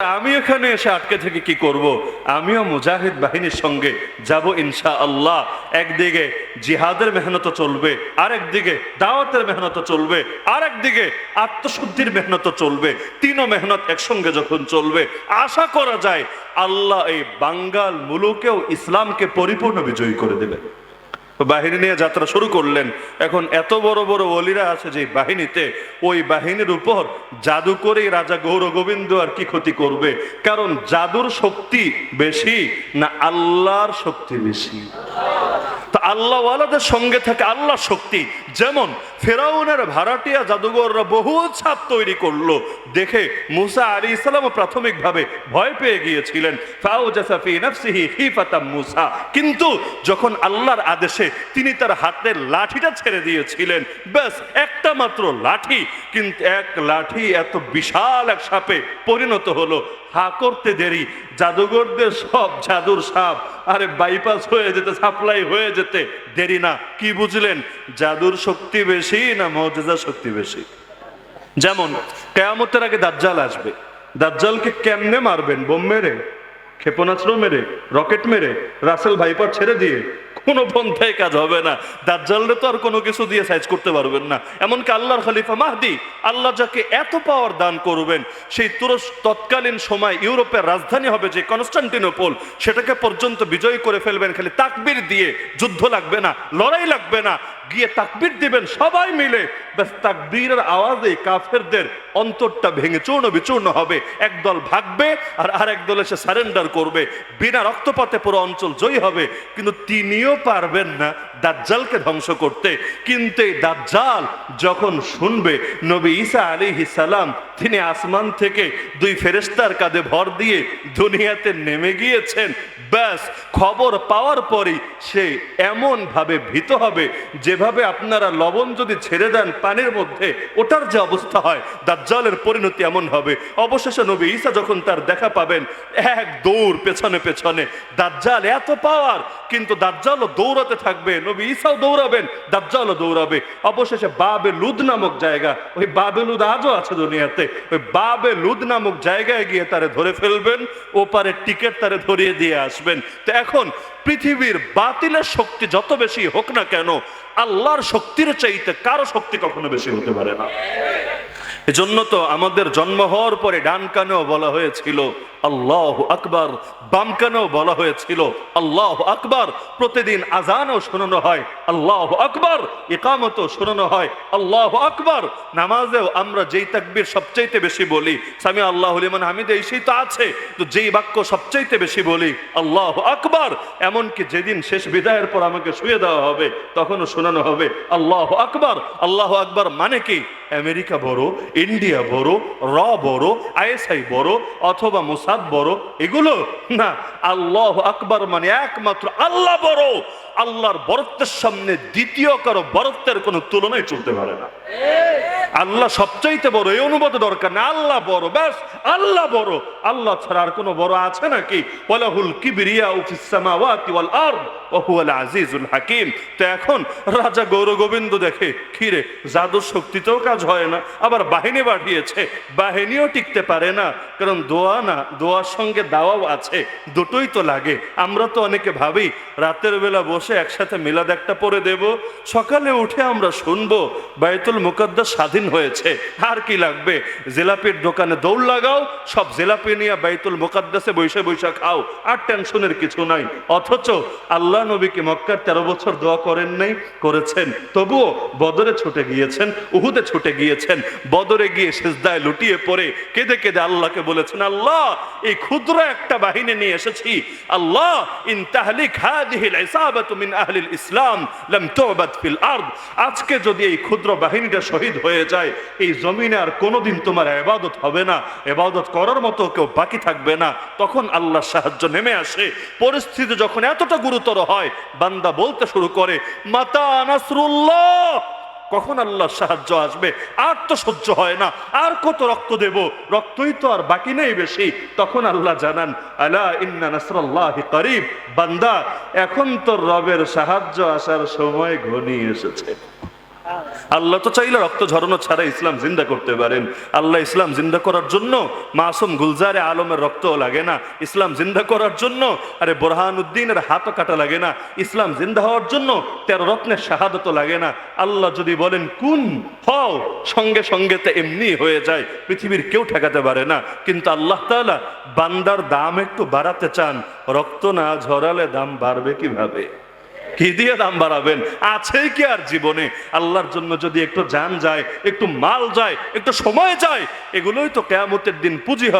আমি এখানে এসে আটকে থেকে কি করব? আমিও মুজাহিদ বাহিনীর সঙ্গে যাব ইনশা আল্লাহ একদিকে জিহাদের মেহনত চলবে আর একদিকে দাওয়াতের মেহনত চলবে আর একদিকে আত্মশুদ্ধির মেহনত চলবে। তিনও মেহনত একসঙ্গে যখন চলবে, আশা করা যায় আল্লাহ এই বাঙ্গাল মুলুকেও ইসলামকে পরিপূর্ণ বিজয়ী করে দেবে। বাহিনী নিয়ে যাত্রা শুরু করলেন। এখন এত বড় বড় অলিরা আছে যে বাহিনীতে, ওই বাহিনীর উপর জাদু করেই রাজা গৌর গোবিন্দ আর কি ক্ষতি করবে? কারণ জাদুর শক্তি বেশি না আল্লাহর শক্তি বেশি। আল্লাহওয়ালাদের সঙ্গে থাকে আল্লাহ শক্তি। যেমন ফেরাউনের ভাড়াটিয়া জাদুঘররা বহু ছাপ তৈরি করল। দেখে মুসা আলী ইসলাম প্রাথমিকভাবে ভয় পেয়ে গিয়েছিলেন। মুসা। কিন্তু যখন আল্লাহর আদেশে তিনি তার হাতের লাঠিটা ছেড়ে দিয়েছিলেন, ব্যাস একটা মাত্র লাঠি। কিন্তু এক লাঠি এত বিশাল এক সাপে পরিণত হলো। হা করতে দেরি। জাদুঘরদের সব জাদুর সাপ। আরে বাইপাস হয়ে যেতে সাপ্লাই হয়ে যেতে দেরি না। কি বুঝলেন? জাদুর শক্তি বেশি না মজেজা শক্তি বেশি? যেমন, কেয়ামতের আগে দাজ্জাল আসবে। দাজ্জালকে কেমনে মারবেন? বোম মেরে? ক্ষেপণাস্ত্র মেরে? রকেট মেরে? রাসেল ভাইপার ছেড়ে দিয়ে? কোনো পন্থায় কাজ হবে না। দাজ্জালরে তো আর কোনো কিছু দিয়ে সাইজ করতে পারবেন না। এমনকি আল্লাহর খলিফা মাহদি, আল্লাহ যাকে এত পাওয়ার দান করবেন, সেই তুরস্ক তৎকালীন সময় ইউরোপের রাজধানী হবে যে কনস্টান্টিনোপোল, সেটাকে পর্যন্ত বিজয় করে ফেলবেন, খালি তাকবির দিয়ে যুদ্ধ লাগবে না, লড়াই লাগবে না। গিয়ে তাকবির দিবেন সবাই মিলে। ব্যাস তাকবীরের আওয়াজে কাফেরদের অন্তরটা ভেঙে চূর্ণ বিচূর্ণ হবে। একদল ভাগবে আর আরেক দল এসে সারেন্ডার করবে। বিনা রক্তপাতে পুরো অঞ্চল জয়ী হবে। কিন্তু তিনিও পারবেন না দাজ্জালকে ধ্বংস করতে। কিন্তু এই দাজ্জাল যখন শুনবে, নবী ঈসা আলী সালাম তিনি আসমান থেকে দুই ফেরেস্তার কাঁধে ভর দিয়ে দুনিয়াতে নেমে গিয়েছেন। ব্যাস খবর পাওয়ার পরই সে এমন ভাবে ভীত হবে যেভাবে আপনারা লবণ যদি ছেড়ে দেন পানির মধ্যে, ওটার যে অবস্থা হয়, দাজ্জালের পরিণতি এমন হবে। অবশেষে নবী ঈসা যখন তার দেখা পাবেন, এক দৌড় পেছনে পেছনে, দাজ্জাল এত পাওয়ার, কিন্তু দাজ্জালও দৌড়াতে থাকবে, নবী ঈসাও দৌড়াবেন, দাজ্জালও দৌড়াবে। অবশেষে বাবে লুদ নামক জায়গা, ওই বাবে লুদ আজও আছে দুনিয়াতে, ওই বাবে লুদ নামক জায়গায় গিয়ে তারে ধরে ফেলবেন ওপারে টিকিট তারে ধরিয়ে দিয়ে আসবেন। তো এখন পৃথিবীর বাতিলের শক্তি যত বেশি হোক না কেন, আল্লাহর শক্তির চাইতে কারও শক্তি কখনো বেশি হতে পারে না। এজন্য তো আমাদের জন্ম হওয়ার পরে ডান কানেও বলা হয়েছিল, আল্লাহ আকবার। বাম কানেও বলা হয়েছিল, আল্লাহ আকবার। প্রতিদিন আজানও শোনানো হয়, আল্লাহ আকবার। ইকামতও শোনানো হয়, আল্লাহ আকবার। নামাজেও আমরা যেই তাকবীর সবচাইতে বেশি বলি স্বামী আল্লাহ লিমান হামিদ এই সেই তো আছে। তো যেই বাক্য সবচাইতে বেশি বলি, আল্লাহ আকবার, এমনকি যেদিন শেষ বিদায়ের পর আমাকে শুয়ে দেওয়া হবে, তখনও শোনানো হবে, আল্লাহ আকবার। আল্লাহ আকবার মানে কি? আমেরিকা বড় ইন্ডিয়া বড় র বড় আইএসআই বড়, অথবা মোসাদ বড়, এগুলো না, আল্লাহ আকবর মানে একমাত্র আল্লাহ বড়। আল্লাহর বরত্বের সামনে দ্বিতীয় কারও বরত্বের কোনো তুলনায় চলতে পারে না। আল্লাহ সবচাইতে বড়, এই অনুবাদ দরকার না, আল্লাহ বড়, ব্যাস, আল্লাহ বড়। আল্লাহ ছাড়া আর কোনো বড় আছে নাকি? ওয়ালাহুল কিবরিয়া ফিস সামাওয়াতি ওয়াল আরদ, ওয়া হুয়াল আজিজুল হাকিম। তো এখন রাজা গৌর গোবিন্দ দেখে, খিরে, জাদুর শক্তিতেও কাজ হয় না, আবার বাহিনী পাঠিয়েছে। বাহিনীও টিকতে পারে না, কারণ দোয়া না, দোয়ার সঙ্গে দাওয়াও আছে, দুটোই তো লাগে। আমরা তো অনেকে ভাবি, রাতের বেলা বসে একসাথে মিলাদ একটা পরে দেব, সকালে উঠে আমরা শুনব, বাইতুল মুকদ্দাস স্বাধীন হয়েছে, আর কি লাগবে? জেলাপির দোকানে দৌড় লাগাও, সব জেলাপি নিয়ে বাইতুল মুকদ্দাসে বৈশা বৈশা খাও, আর টেনশনের কিছু নাই। অথচ আল্লাহ নবীকে মক্কার তেরো বছর দোয়া করেন নাই, করেছেন। তবুও বদরে ছুটে গিয়েছেন, উহুদে ছুটে গিয়েছেন, বদরে গিয়ে সেজদায় লুটিয়ে পড়ে কেঁদে কেঁদে আল্লাহকে বলেছেন, আল্লাহ, এই ক্ষুদ্র একটা বাহিনী নিয়ে এসেছি। আল্লাহ, ইন তাহলিক হাদিহিল ইসলাম, লাম তুবাদ আজকে যদি এই ক্ষুদ্র বাহিনীটা শহীদ হয়ে যায়, এই জমিনে আর কোনোদিন তোমার ইবাদত হবে না, ইবাদত করার মতো কেউ বাকি থাকবে না। তখন আল্লাহ সাহায্য নেমে আসে। পরিস্থিতি যখন এতটা গুরুতর হয়, বান্দা বলতে শুরু করে, মাতা নাসরুল্লাহ! কখন আল্লাহ সাহায্য আসবে? আর তো সহ্য হয় না। আর কত রক্ত দেব? রক্তই তো আর বাকি নেই বেশি। তখন আল্লাহ জানান, আলা ইন্না নাসরাল্লাহি করিব। বান্দা, এখন তো রবের সাহায্য আসার সময় ঘনিয়ে এসেছে। আল্লাহ তো চাইলে রক্ত ঝরানো ছাড়া ইসলাম জিন্দা করতে পারেন। আল্লাহ ইসলাম জিন্দা করার জন্য মাসুম গুলজারে আলমের রক্ত লাগে না। ইসলাম জিন্দা করার জন্য, আরে বোরহান উদ্দিনের হাতও কাটা লাগে না। ইসলাম জিন্দা হওয়ার জন্য তেরো রত্নের শাহাদত লাগে না। আল্লাহ যদি বলেন কুন হও, সঙ্গে সঙ্গে তো এমনি হয়ে যায়, পৃথিবীর কেউ ঠেকাতে পারে না। কিন্তু আল্লাহ তাআলা বান্দার দাম একটু বাড়াতে চান। রক্ত না ঝরালে দাম বাড়বে কীভাবে? কি দিয়ে দাম বাড়াবেন? আছেই কি আর জীবনে? আল্লাহর জন্য যদি একটু যান যায়, একটু মাল যায়, একটু সময় যায়, এগুলোই তো কেয়ামতের দিন পুঁজি হবে।